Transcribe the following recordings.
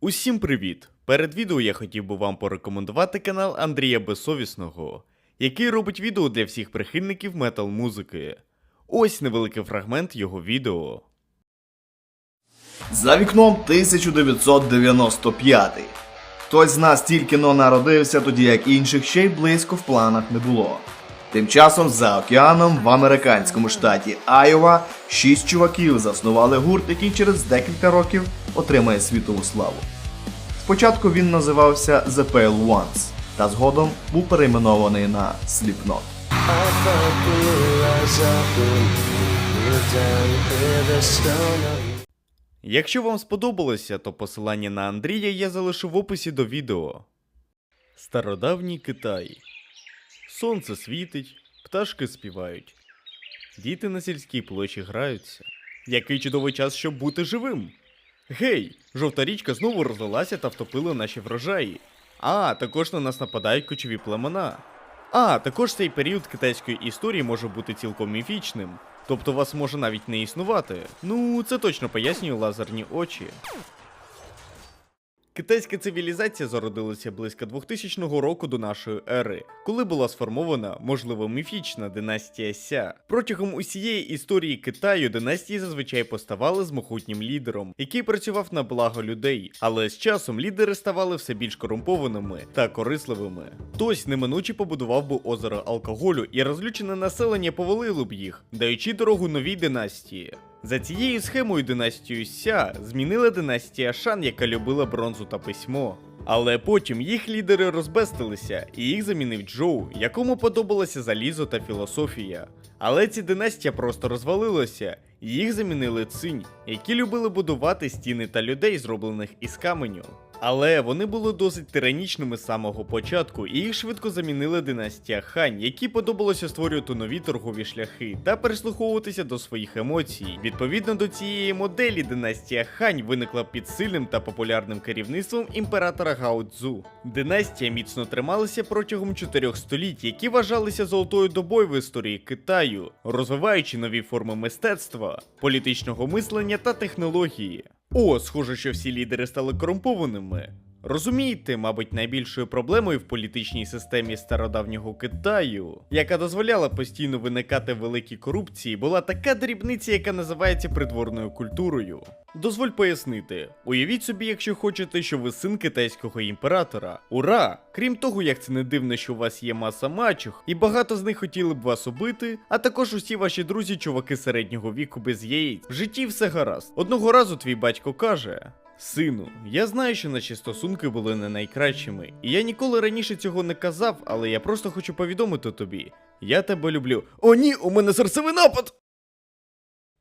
Усім привіт! Перед відео я хотів би вам порекомендувати канал Андрія Безсовісного, який робить відео для всіх прихильників метал-музики. Ось невеликий фрагмент його відео. За вікном 1995. Хтось з нас тільки но народився, тоді як інших ще й близько в планах не було. Тим часом за океаном в американському штаті Айова шість чуваків заснували гурт, який через декілька років отримає світову славу. Спочатку він називався The Pale Ones, та згодом був перейменований на Slipknot. Якщо вам сподобалося, то посилання на Андрія я залишу в описі до відео. Стародавній Китай. Сонце світить, пташки співають. Діти на сільській площі граються. Який чудовий час, щоб бути живим. Гей, жовта річка знову розлилася та втопила наші врожаї. А, також на нас нападають кочові племена. А, також цей період китайської історії може бути цілком міфічним. Тобто вас може навіть не існувати. Ну, це точно пояснює лазерні очі. Китайська цивілізація зародилася близько 2000 року до нашої ери, коли була сформована, можливо, міфічна династія Ся. Протягом усієї історії Китаю династії зазвичай поставали з могутнім лідером, який працював на благо людей, але з часом лідери ставали все більш корумпованими та корисливими. Хтось неминуче побудував би озеро алкоголю, і розлючене населення повалило б їх, даючи дорогу новій династії. За цією схемою династію Ся змінила династія Шан, яка любила бронзу та письмо. Але потім їх лідери розбестилися, і їх замінив Джоу, якому подобалося залізо та філософія. Але ця династія просто розвалилася, їх замінили цинь, які любили будувати стіни та людей, зроблених із каменю. Але вони були досить тиранічними з самого початку, і їх швидко замінила династія Хань, які подобалося створювати нові торгові шляхи та прислуховуватися до своїх емоцій. Відповідно до цієї моделі, династія Хань виникла під сильним та популярним керівництвом імператора Гао Цзу. Династія міцно трималася протягом чотирьох століть, які вважалися золотою добою в історії Китаю, розвиваючи нові форми мистецтва, політичного мислення та технології. О, схоже, що всі лідери стали корумпованими. Розумієте, мабуть, найбільшою проблемою в політичній системі стародавнього Китаю, яка дозволяла постійно виникати великі корупції, була така дрібниця, яка називається придворною культурою. Дозволь пояснити, уявіть собі, якщо хочете, що ви син китайського імператора. Ура! Крім того, як це не дивно, що у вас є маса мачух, і багато з них хотіли б вас убити, а також усі ваші друзі, чуваки середнього віку без яєць. В житті все гаразд. Одного разу твій батько каже. Сину, я знаю, що наші стосунки були не найкращими, і я ніколи раніше цього не казав, але я просто хочу повідомити тобі. Я тебе люблю. О, ні, у мене серцевий напад!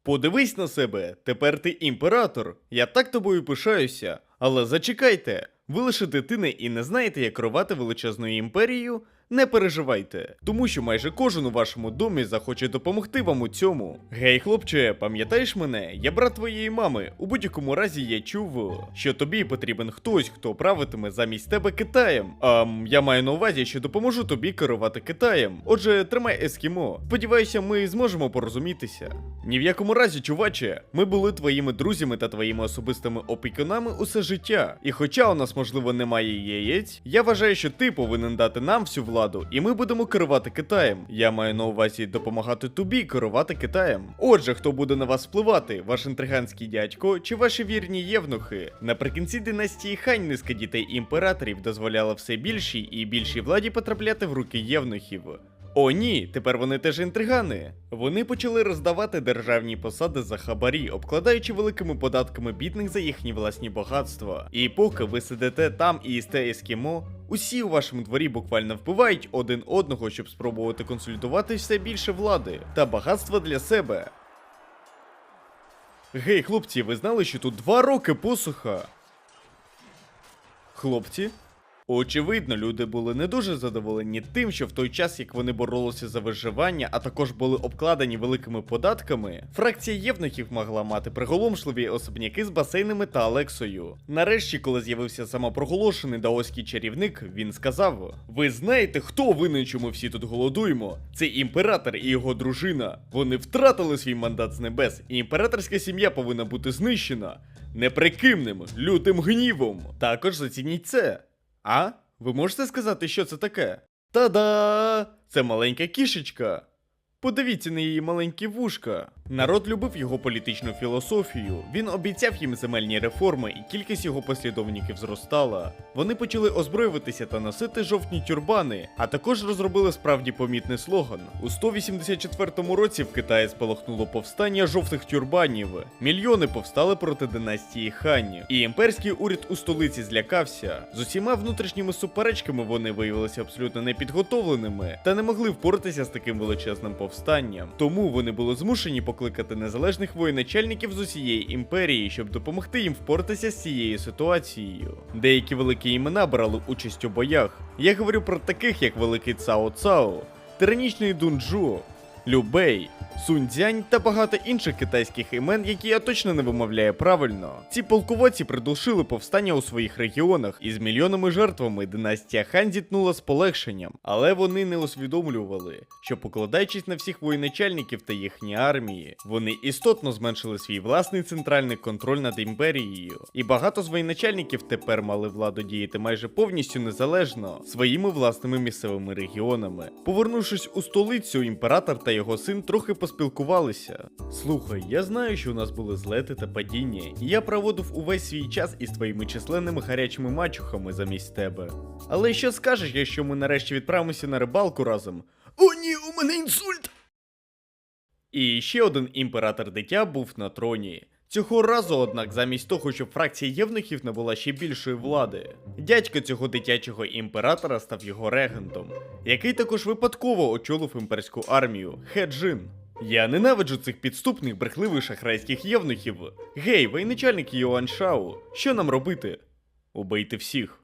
Подивись на себе, тепер ти імператор. Я так тобою пишаюся. Але зачекайте, ви лише дитини і не знаєте, як керувати величезною імперією? Не переживайте, тому що майже кожен у вашому домі захоче допомогти вам у цьому. Гей, хлопче, пам'ятаєш мене? Я брат твоєї мами. У будь-якому разі я чув, що тобі потрібен хтось, хто правитиме замість тебе Китаєм. Ам, я маю на увазі, що допоможу тобі керувати Китаєм. Отже, тримай ескімо. Сподіваюся, ми зможемо порозумітися. Ні в якому разі, чуваче, ми були твоїми друзями та твоїми особистими опікунами усе життя. І хоча у нас, можливо, немає яєць, я вважаю, що ти повинен дати нам всю владу, і ми будемо керувати Китаєм. Я маю на увазі допомагати тобі керувати Китаєм. Отже, хто буде на вас впливати, ваш інтриганський дядько чи ваші вірні євнухи? Наприкінці династії Хань низка дітей імператорів дозволяла все більшій і більшій владі потрапляти в руки євнухів. О, ні, тепер вони теж інтригани. Вони почали роздавати державні посади за хабарі, обкладаючи великими податками бідних за їхні власні багатства. І поки ви сидите там і їсте ескімо, усі у вашому дворі буквально вбивають один одного, щоб спробувати консолідувати все більше влади та багатства для себе. Гей, хлопці, ви знали, що тут два роки посуха? Хлопці? Очевидно, люди були не дуже задоволені тим, що в той час, як вони боролися за виживання, а також були обкладені великими податками, фракція євнухів могла мати приголомшливі особняки з басейнами та Алексою. Нарешті, коли з'явився самопроголошений даоський чарівник, він сказав: Ви знаєте, хто винен, що ми всі тут голодуємо? Це імператор і його дружина. Вони втратили свій мандат з небес, і імператорська сім'я повинна бути знищена. неприкимним, лютим гнівом. Також зацініть це. А? Ви можете сказати, що це таке? Та-да! Це маленька кішечка. Подивіться на її маленькі вушка. Народ любив його політичну філософію. Він обіцяв їм земельні реформи, і кількість його послідовників зростала. Вони почали озброюватися та носити жовтні тюрбани, а також розробили справді помітний слоган. У 184 році в Китаї спалахнуло повстання жовтих тюрбанів. Мільйони повстали проти династії Хані. І імперський уряд у столиці злякався. З усіма внутрішніми суперечками вони виявилися абсолютно непідготовленими та не могли впоратися з таким величезним повстанням. Тому вони були змушені покликати незалежних воєначальників з усієї імперії, щоб допомогти їм впоратися з цією ситуацією. Деякі великі імена брали участь у боях. Я говорю про таких, як великий Цао Цао, тиранічний Дунджу, Любей, Сунцзянь та багато інших китайських імен, які я точно не вимовляю правильно. Ці полководці придушили повстання у своїх регіонах, і з мільйонами жертвами династія Хан зіткнула з полегшенням, але вони не усвідомлювали, що покладаючись на всіх воєначальників та їхні армії, вони істотно зменшили свій власний центральний контроль над імперією. І багато з воєначальників тепер мали владу діяти майже повністю незалежно своїми власними місцевими регіонами. Повернувшись у столицю, імператор та його син трохи поспілкувалися. Слухай, я знаю, що у нас були злети та падіння, і я проводив увесь свій час із твоїми численними гарячими мачухами замість тебе. Але що скажеш, якщо ми нарешті відправимося на рибалку разом? О ні, у мене інсульт! І ще один імператор дитя був на троні. Цього разу, однак, замість того, щоб фракція євнухів набула ще більшої влади, дядько цього дитячого імператора став його регентом, який також випадково очолив імперську армію Хеджин. Я ненавиджу цих підступних брехливих шахрайських євнухів. Гей, воєначальник Йоан Шау, що нам робити? Убийте всіх.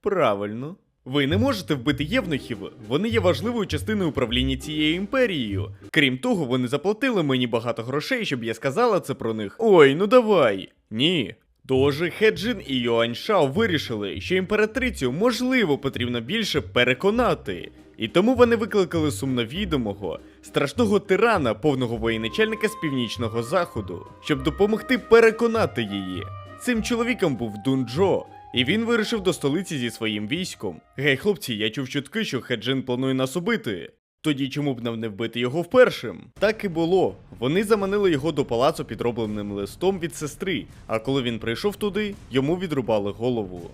Правильно. Ви не можете вбити євнухів, вони є важливою частиною управління цією імперією. Крім того, вони заплатили мені багато грошей, щоб я сказала це про них. Ой, ну давай. Ні. Тож Хеджин і Юаньшао вирішили, що імператрицю можливо потрібно більше переконати. І тому вони викликали сумновідомого, страшного тирана, повного воєначальника з північного заходу, щоб допомогти переконати її. Цим чоловіком був Дунджо, і він вирушив до столиці зі своїм військом. Гей, хлопці, я чув чутки, що Хеджин планує нас убити. Тоді чому б нам не вбити його впершим? Так і було. Вони заманили його до палацу підробленим листом від сестри, а коли він прийшов туди, йому відрубали голову.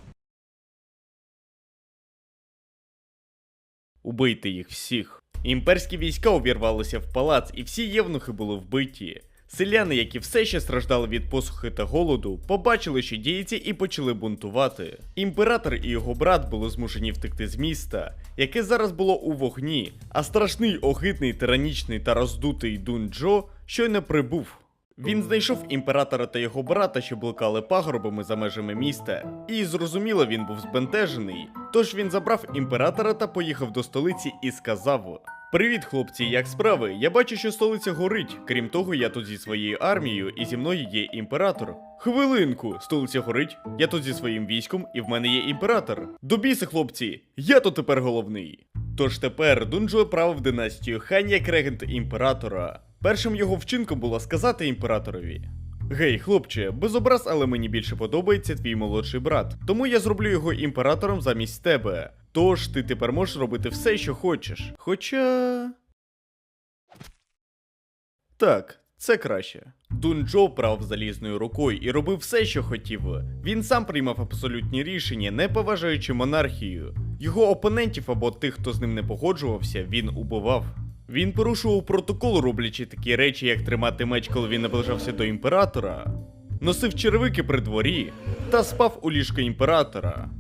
Убийте їх всіх. Імперські війська увірвалися в палац, і всі євнухи були вбиті. Селяни, які все ще страждали від посухи та голоду, побачили, що діється, і почали бунтувати. Імператор і його брат були змушені втекти з міста, яке зараз було у вогні, а страшний, огидний, тиранічний та роздутий Дунджо щойно прибув. Він знайшов імператора та його брата, що блукали пагорбами за межами міста, і зрозуміло, він був збентежений. Тож він забрав імператора та поїхав до столиці і сказав: Привіт, хлопці, як справи? Я бачу, що столиця горить. Крім того, я тут зі своєю армією, і зі мною є імператор. Хвилинку, столиця горить, я тут зі своїм військом, і в мене є імператор. До біса, хлопці, я тут тепер головний. Тож тепер Дунджо правив династію Хан як регент імператора. Першим його вчинком було сказати імператорові: Гей, хлопче, без образ, але мені більше подобається твій молодший брат. Тому я зроблю його імператором замість тебе. Тож ти тепер можеш робити все, що хочеш. Хоча. Так, це краще. Дунджо прав залізною рукою і робив все, що хотів. Він сам приймав абсолютні рішення, не поважаючи монархію. Його опонентів або тих, хто з ним не погоджувався, він убивав. Він порушував протокол, роблячи такі речі, як тримати меч, коли він наближався до імператора, носив червики при дворі та спав у ліжко імператора.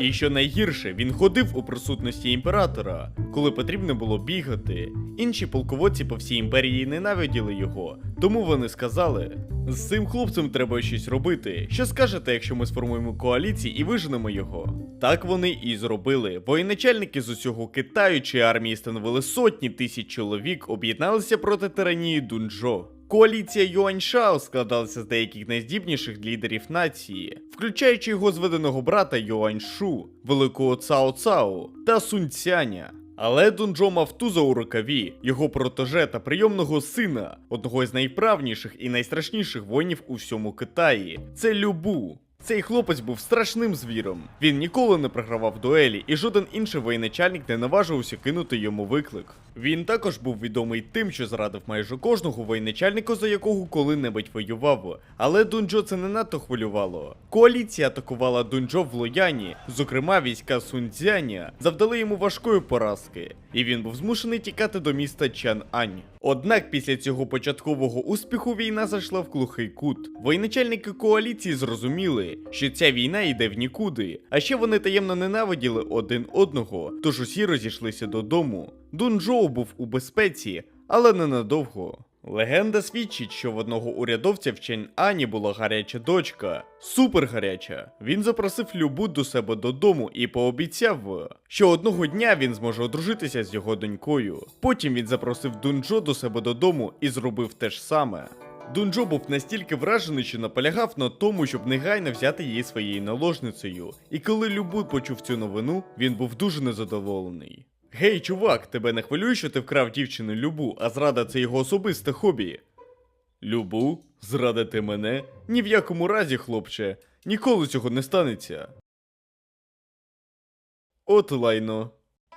І що найгірше, він ходив у присутності імператора, коли потрібно було бігати. Інші полководці по всій імперії ненавиділи його, тому вони сказали: з цим хлопцем треба щось робити. Що скажете, якщо ми сформуємо коаліцію і виженемо його? Так вони і зробили. Воєначальники з усього Китаю, чиї армії становили сотні тисяч чоловік, об'єдналися проти тиранії Дунджо. Коаліція Юаньшао складалася з деяких найздібніших лідерів нації, включаючи його зведеного брата Юаньшу, великого Цао Цао та Сунь Цяня. Але Дунджо мав туза у рукаві, його протеже та прийомного сина, одного з найправніших і найстрашніших воїнів у всьому Китаї. Це Любу. Цей хлопець був страшним звіром. Він ніколи не програвав дуелі, і жоден інший воєначальник не наважився кинути йому виклик. Він також був відомий тим, що зрадив майже кожного воєначальника, за якого коли-небудь воював. Але Дунджо це не надто хвилювало. Коаліція атакувала Дунджо в Лояні, зокрема війська Сунцзяня, завдали йому важкої поразки, і він був змушений тікати до міста Чан-Ань. Однак після цього початкового успіху війна зайшла в глухий кут. Воєначальники коаліції зрозуміли, що ця війна йде в нікуди, а ще вони таємно ненавиділи один одного, тож усі розійшлися додому. Дунджоу був у безпеці, але ненадовго. Легенда свідчить, що в одного урядовця в Чень-Ані була гаряча дочка, супер гаряча. Він запросив Любу до себе додому і пообіцяв, що одного дня він зможе одружитися з його донькою. Потім він запросив Дунджо до себе додому і зробив те ж саме. Дунджо був настільки вражений, що наполягав на тому, щоб негайно взяти її своєю наложницею. І коли Любу почув цю новину, він був дуже незадоволений. Гей, чувак, тебе не хвилює, що ти вкрав дівчину Любу, а зрада це його особисте хобі. Любу? Зрадити мене? Ні в якому разі, хлопче, ніколи цього не станеться. От лайно.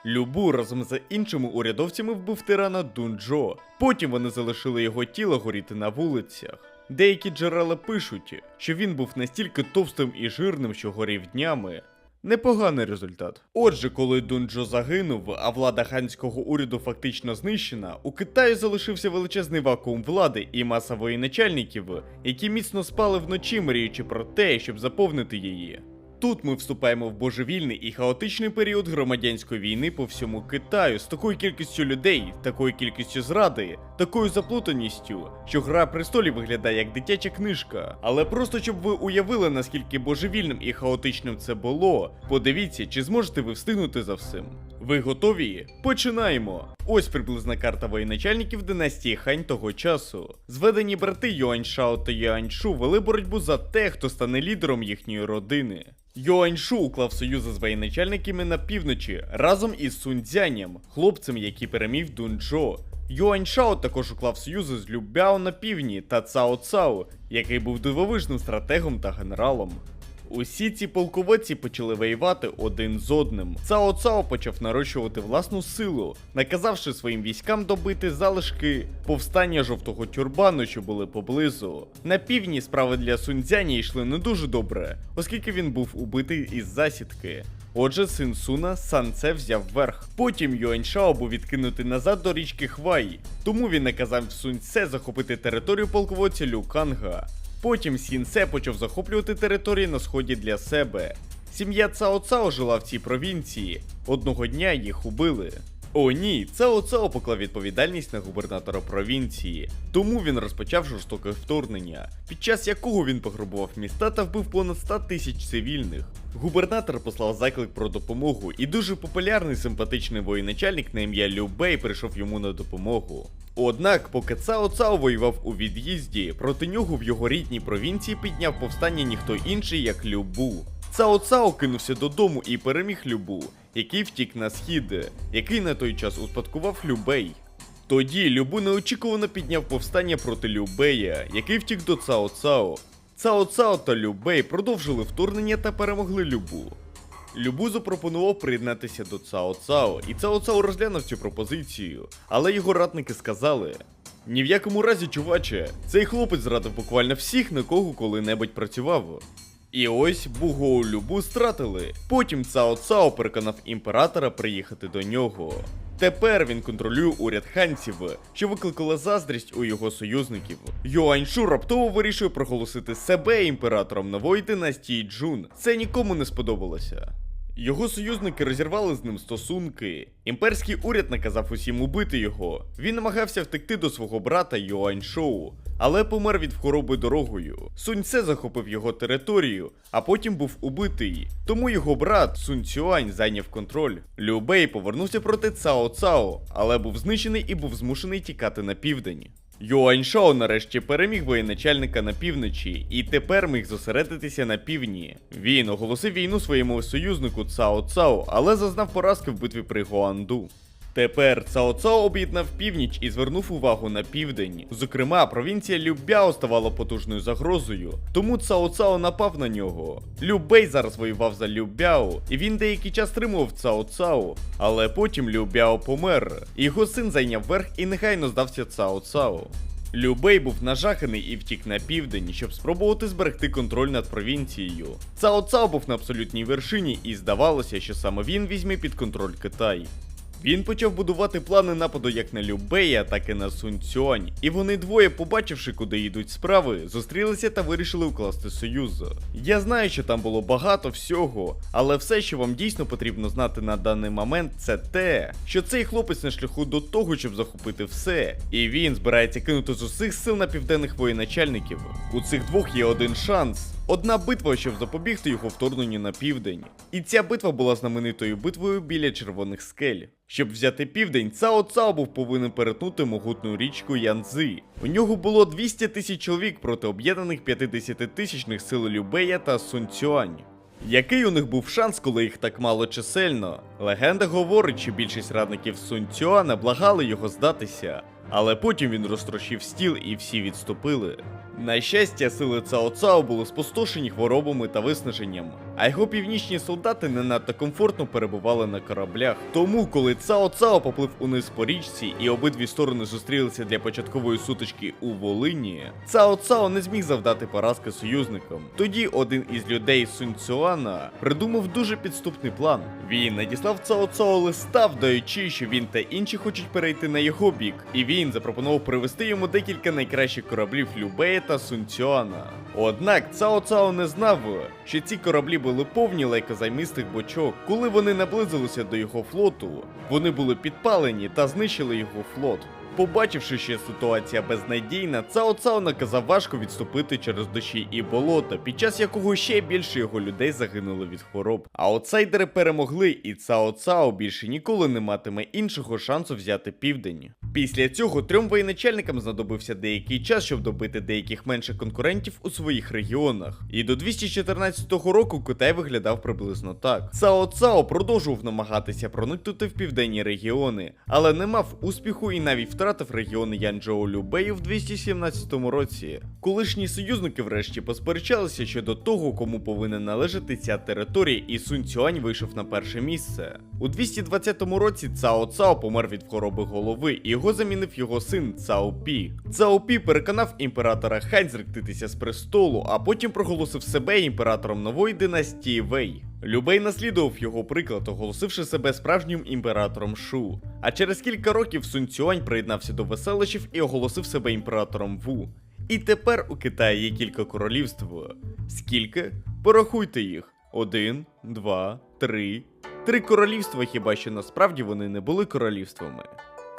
Любу разом з іншими урядовцями вбив тирана Дунджо. Потім вони залишили його тіло горіти на вулицях. Деякі джерела пишуть, що він був настільки товстим і жирним, що горів днями. Непоганий результат. Отже, коли Дунджо загинув, а влада ханського уряду фактично знищена, у Китаї залишився величезний вакуум влади і маса воєначальників, які міцно спали вночі, мріючи про те, щоб заповнити її. Тут ми вступаємо в божевільний і хаотичний період громадянської війни по всьому Китаю з такою кількістю людей, такою кількістю зради, такою заплутаністю, що гра престолів виглядає як дитяча книжка. Але просто щоб ви уявили, наскільки божевільним і хаотичним це було, подивіться, чи зможете ви встигнути за всім. Ви готові? Починаємо! Ось приблизна карта воєначальників династії Хань того часу. Зведені брати Юаньшао та Юаньшу вели боротьбу за те, хто стане лідером їхньої родини. Юаньшу уклав союзи з воєначальниками на півночі разом із Сунцзянем, хлопцем, який перемів Дунджо. Юаньшао також уклав союзи з Любяо на півдні та Цао Цао, який був дивовижним стратегом та генералом. Усі ці полководці почали воювати один з одним. Цао Цао почав нарощувати власну силу, наказавши своїм військам добити залишки повстання жовтого тюрбану, що були поблизу. На півдні справи для Сунцзяні йшли не дуже добре, оскільки він був убитий із засідки. Отже, син Суна Санце взяв верх. Потім Юаньшао був відкинутий назад до річки Хвай, тому він наказав Суньце захопити територію полководця Люканга. Потім сінце почав захоплювати території на сході для себе. Сім'я Цао Цао жила в цій провінції. Одного дня їх убили. О ні, Цао Цао поклав відповідальність на губернатора провінції, тому він розпочав жорстоке вторгнення, під час якого він пограбував міста та вбив понад 100 тисяч цивільних. Губернатор послав заклик про допомогу, і дуже популярний симпатичний воєначальник на ім'я Лю Бей прийшов йому на допомогу. Однак, поки Цао Цао воював у від'їзді, проти нього в його рідній провінції підняв повстання ніхто інший, як Любу. Цао Цао кинувся додому і переміг Любу, який втік на схід, який на той час успадкував Любей. Тоді Любу неочікувано підняв повстання проти Любея, який втік до Цао Цао. Цао Цао та Любей продовжили вторгнення та перемогли Любу. Любу запропонував приєднатися до Цао Цао, і Цао Цао розглянув цю пропозицію, але його радники сказали: ні в якому разі, чуваче, цей хлопець зрадив буквально всіх, на кого коли-небудь працював. І ось Бугоу Любу стратили. Потім Цао Цао переконав імператора приїхати до нього. Тепер він контролює уряд ханців, що викликало заздрість у його союзників. Юаньшу раптово вирішує проголосити себе імператором нової династії Джун. Це нікому не сподобалося. Його союзники розірвали з ним стосунки. Імперський уряд наказав усім убити його. Він намагався втекти до свого брата Юаньшоу, але помер від хвороби дорогою. Суньце захопив його територію, а потім був убитий. Тому його брат Сунь Цюань зайняв контроль. Лю Бей повернувся проти Цао Цао, але був знищений і був змушений тікати на південь. Юаньшао нарешті переміг воєначальника на півночі і тепер міг зосередитися на півдні. Він оголосив війну своєму союзнику Цао Цао, але зазнав поразки в битві при Гуанду. Тепер Цао Цао об'єднав північ і звернув увагу на південь. Зокрема, провінція Любяо ставала потужною загрозою, тому Цао Цао напав на нього. Любей зараз воював за Любяо, і він деякий час стримував Цао Цао, але потім Любяо помер. Його син зайняв верх і негайно здався Цао Цао. Любей був нажаханий і втік на південь, щоб спробувати зберегти контроль над провінцією. Цао Цао був на абсолютній вершині, і здавалося, що саме він візьме під контроль Китай. Він почав будувати плани нападу як на Любея, так і на Сунь І вони двоє, побачивши, куди йдуть справи, зустрілися та вирішили укласти союз. Я знаю, що там було багато всього, але все, що вам дійсно потрібно знати на даний момент, це те, що цей хлопець на шляху до того, щоб захопити все. І він збирається кинути з усіх сил на південних воєначальників. У цих двох є один шанс. Одна битва, щоб запобігти його вторгненню на південь. І ця битва була знаменитою битвою біля червоних скель. Щоб взяти південь, Цао Цао був повинен перетнути могутну річку Янзи. У нього було 200 тисяч чоловік проти об'єднаних 50-тисячних сил Любея та Сунь Цюань. Який у них був шанс, коли їх так мало чисельно? Легенда говорить, що більшість радників Сунь Цюана благали його здатися, але потім він розтрощив стіл і всі відступили. На щастя, сили Цао Цао були спустошені хворобами та виснаженням, а його північні солдати не надто комфортно перебували на кораблях. Тому, коли Цао Цао поплив униз по річці і обидві сторони зустрілися для початкової сутички у Волині, Цао Цао не зміг завдати поразки союзникам. Тоді один із людей Сунь Цюана придумав дуже підступний план. Він надіслав Цао Цао листа, вдаючи, що він та інші хочуть перейти на його бік, і він запропонував привезти йому декілька найкращих кораблів Любея та Сунь Цюана. Однак Цао Цао не знав, що ці кораблі були повні лейкозаймистих бочок. Коли вони наблизилися до його флоту, вони були підпалені та знищили його флот. Побачивши, що ситуація безнадійна, Цао Цао наказав важко відступити через дощі і болота, під час якого ще більше його людей загинули від хвороб. Аутсайдери перемогли, і Цао Цао більше ніколи не матиме іншого шансу взяти південь. Після цього трьом воєначальникам знадобився деякий час, щоб добити деяких менших конкурентів у своїх регіонах. І до 214 року Китай виглядав приблизно так. Цао Цао продовжував намагатися проникнути в південні регіони, але не мав успіху і навіть втратив регіон Янчжоу Любею в 217 році. Колишні союзники врешті посперечалися щодо того, кому повинна належати ця територія, і Сунь Цюань вийшов на перше місце. У 220 році Цао Цао помер від хвороби голови, і його замінив його син Цао Пі. Цао Пі переконав імператора Хань зректитися з престолу, а потім проголосив себе імператором нової династії Вей. Любей наслідував його приклад, оголосивши себе справжнім імператором Шу. А через кілька років Сунь Цюань приєднався до веселищів і оголосив себе імператором Ву. І тепер у Китаї є кілька королівств. Скільки? Порахуйте їх: один, два, три. Три королівства, хіба що насправді вони не були королівствами.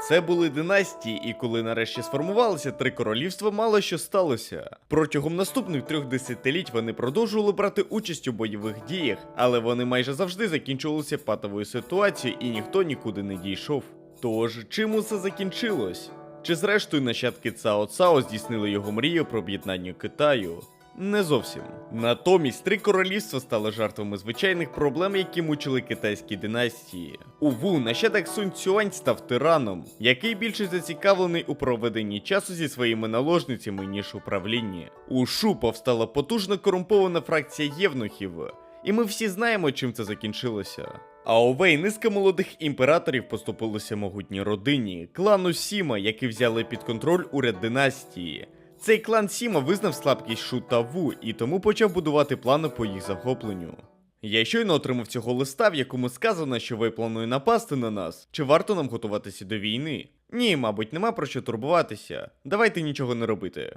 Це були династії, і коли нарешті сформувалися три королівства, мало що сталося. Протягом наступних трьох десятиліть вони продовжували брати участь у бойових діях, але вони майже завжди закінчувалися патовою ситуацією і ніхто нікуди не дійшов. Тож, чим усе закінчилось? Чи зрештою нащадки Цао Цао здійснили його мрію про об'єднання Китаю? Не зовсім. Натомість три королівства стали жертвами звичайних проблем, які мучили китайські династії. У Ву нащадок Сунь Цюань став тираном, який більше зацікавлений у проведенні часу зі своїми наложницями, ніж у правлінні. У Шу повстала потужна корумпована фракція євнухів, і ми всі знаємо, чим це закінчилося. А у Вей низка молодих імператорів поступилося могутній родині, клану Сіма, які взяли під контроль уряд династії. Цей клан Сіма визнав слабкість Шу та Ву і тому почав будувати плани по їх захопленню. Я щойно отримав цього листа, в якому сказано, що Вей планує напасти на нас. Чи варто нам готуватися до війни? Ні, мабуть, нема про що турбуватися. Давайте нічого не робити.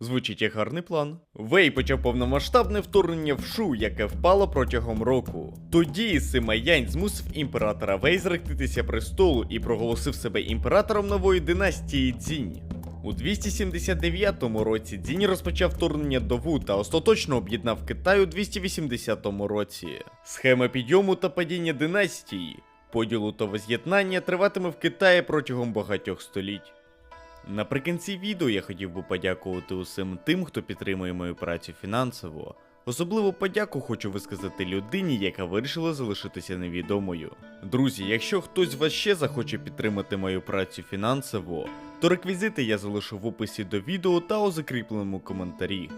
Звучить як гарний план. Вей почав повномасштабне вторгнення в Шу, яке впало протягом року. Тоді Сима Янь змусив імператора Вей зректитися престолу і проголосив себе імператором нової династії Цзінь. У 279 році Дзінь розпочав вторгнення до Ву та остаточно об'єднав Китай у 280 році. Схема підйому та падіння династії, поділу та воз'єднання триватиме в Китаї протягом багатьох століть. Наприкінці відео я хотів би подякувати усім тим, хто підтримує мою працю фінансово. Особливу подяку хочу висказати людині, яка вирішила залишитися невідомою. Друзі, якщо хтось вас ще захоче підтримати мою працю фінансово, то реквізити я залишу в описі до відео та у закріпленому коментарі.